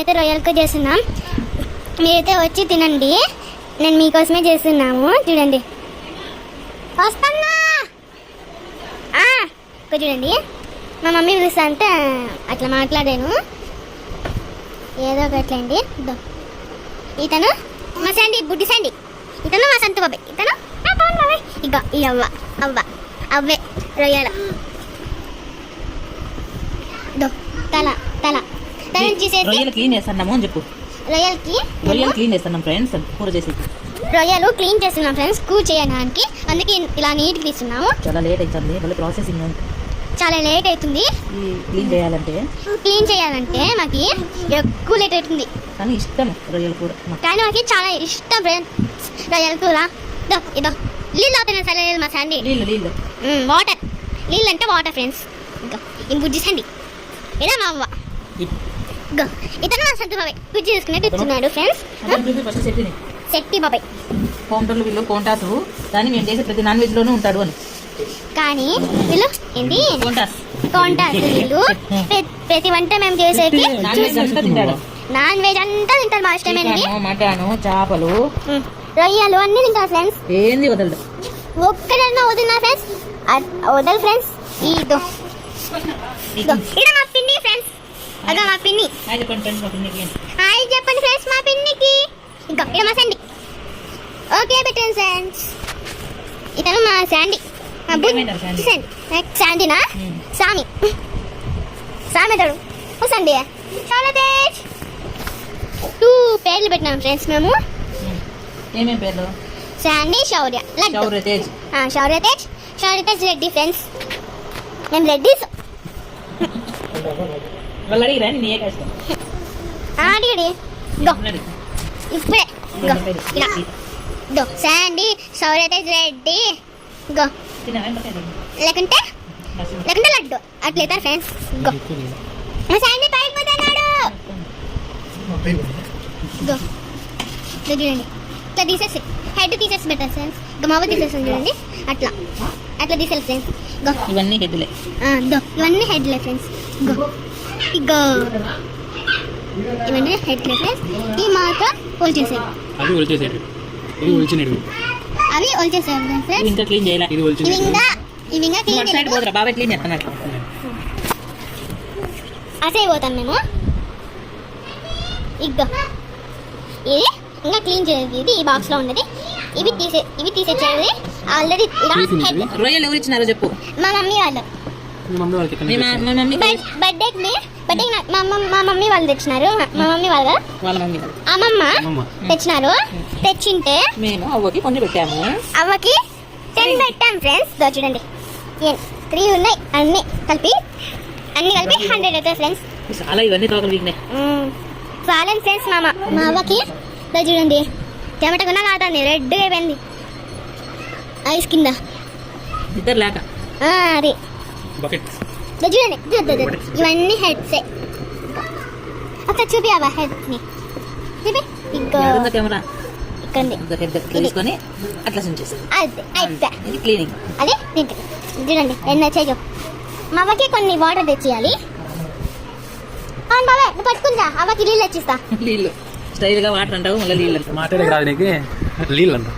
మేమైతే రొయ్యలకు చేస్తున్నాం. మీరైతే వచ్చి తినండి. నేను మీకోసమే చేస్తున్నాము. చూడండి. వస్తున్నా! చూడండి. మా మమ్మీ పిలుస్తా అంటే అట్లా మాట్లాడాను. ఏదో ఒకట్లండి ఇదో. ఇతను మా సండి బుడ్డి సండి ఇతను మా సంత బాబాయ్. ఇతను? ఇక ఈ అవ్వ అవ్వ అవ్వే రొయ్యల. తల తల. రొయ్యలు క్లీన్ చేస్తున్నాము అని చెప్పు. రొయ్యలకి రొయ్యలు క్లీన్ చేస్తున్నాం ఫ్రెండ్స్ కూర చేసి. రొయ్యలు క్లీన్ చేస్తున్నాం ఫ్రెండ్స్ కూ చేయడానికి అందుకే ఇలా నీట్గా తీస్తున్నాము చాలా లేట్ అవుతుంది మళ్ళీ ప్రాసెసింగ్ చాలా లేట్ అవుతుంది. క్లీన్ చేయాలంటే? క్లీన్ చేయాలంటే మాకు ఎక్కువ లేట్ అవుతుంది. కానీ ఇష్టం రొయ్యల కూర. కానీ మాకు చాలా ఇష్టం ఫ్రెండ్స్ రొయ్యల కూర. ఇదో ఇదో. నీళ్ళు అవుతున్నాయి సరే మా సండి నీళ్ళు నీళ్ళు వాటర్ నీళ్ళు అంటే వాటర్ ఫ్రెండ్స్ ఇంకా ఈ బుజ్జి సండి ఇదా మా అవ్వ. ఇతను మా సంత బాబాయ్. బుజ్జి తీసుకునే కూర్చున్నాడు ఫ్రెండ్స్ శక్తి బాబాయ్. కౌంటర్లు వీళ్ళు కోంటాసు కానీ మేము చేసే ప్రతి నాన్ వెజ్ లోనూ ఉంటాడు అని. కానీ వీళ్ళు ఏంటి? కోంటాస్ వీళ్ళు. ప్ర- ప్రతి వంట మేము చేసేది నాన్ వెజ్ అంతా తింటారు మా ఇష్టమైనది చికెను మటను చేపలు. రొయ్యలు అన్ని తింటారు ఫ్రెండ్స్ ఏంది వదలడు? ఒక్కడన్నా వదిలినా ఫ్రెండ్స్ వదలు ఫ్రెండ్స్ ఇదో. ఇదో ఇదో మా పిన్ని ఫ్రెండ్స్ అదో మా పిన్ని. హాయ్ చెప్పండి ఫ్రెండ్స్ మా పిన్నికి హాయ్ చెప్పండి ఫ్రెండ్స్ మా పిన్నికి. ఇంకా ఇదో మా సండి ఓకే పెట్టండి ఫ్రెండ్స్. ఇతను మా శాండీ. మా శాండీ? శాండీ శాండీనా. సామి సామి అతడు ఓ సండే చాలా తేజ్. టూ పేర్లు పెట్టినాం ఫ్రెండ్స్ మేము. ఏమేం పేర్లు? శాండీ శౌర్య చౌర్య తేజ్. శౌర్య తేజ్. శౌర్య తేజ్ రెడ్డి ఫ్రెండ్స్. మేము రెడ్డిస్ వాళ్ళు అడిగిరా ఏ కష్టం అడిగడి ఇప్పుడే శాండీ రెడ్డి గో లేకుంటే లేకుంటే లడ్డు అట్లయితారు ఫ్రెండ్స్ గో మా శాండీ పైకి పోతున్నాడు గో ఇదో చూడండి ఇట్లా తీసేసి హెడ్ తీసేసి పెట్టారు ఫ్రెండ్స్ ఇంకా మావ తీసేసాను చూడండి అట్లా అట్లా తీసేయాలి ఫ్రెండ్స్ గో ఇవన్నీ హెడ్లే ఇవన్నీ హెడ్లే ఫ్రెండ్స్ గో ఇగో. ఇవన్నీ ఈ మాత్రం హోల్ చేసేది అది ఒలిచేసేది ఇది ఒలిచినవి అవి హోల్ చేసేది ఇవి ఫ్రెండ్స్ ఇంకా క్లీన్ చేయాలి. ఇది ఇవి ఒలిచినవి ఇంకా ఇవి ఇంకా నువ్వు అటు సైడ్ క్లీన్ పోదురా బాబాయ్ క్లీన్ చేస్తున్నాడు అసే పోతాం మేము ఇగ్గో ఇది ఇంకా క్లీన్ చేయదు ఇది ఈ బాక్స్లో ఉన్నది. ఇవి తీసే ఇవి తీసేసేది. ఆల్రెడీ? రొయ్యలు ఎవరు ఇచ్చినారో చెప్పు. మా మమ్మీ వాళ్ళు. మీ మమ్మీ వాళ్ళకి ఎక్కడ మీ మమ్మీ వాళ్ళు తెచ్చినారు. మా- మమ్మీ వాళ్ళు అమ్మమ్మ. తెచ్చినారు. తెచ్చింటే మేము అవ్వకి కొన్ని పెట్టాము. అవ్వకి టెన్ పెట్టాం ఫ్రెండ్స్ దో చూడండి. త్రీ ఉన్నాయి. అన్ని కలిపి అన్ని కలిపి హండ్రెడ్ అవుతాయి ఫ్రెండ్స్ చాలా ఇవన్నీ తోకలు వీగినాయి చాలండి ఫ్రెండ్స్ మామ. మా అవ్వకి దో చూడండి. చెమట కూడా కాదండి రెడ్ అయిపోయింది. ఐస్ కింద. ఇద్దరు లేక. ఆ, అది. బకెట్ చూడండి దో, దో, దో. ఇవన్నీ హెడ్సే ఒకసారి చూపి అవ్వ హెడ్ని చూపి ఇంకా కెమెరా తీసుకొని అట్లా అది అయిపోయా ఇది క్లీనింగ్ అదే తింటే చూడండి ఎన్ని వచ్చాయో మా అవ్వకి కొన్ని వాటర్ తెచ్చియాలి అవును బాబాయ్ నువ్వు పట్టుకుంటా అవ్వకి నీళ్ళు తెచ్చిస్తా నీళ్ళు స్టైల్గా వాటర్ అంటావు మళ్ళీ నీళ్ళు అంటావు మాట్లాడక రాదు నీకు నీళ్ళు అంట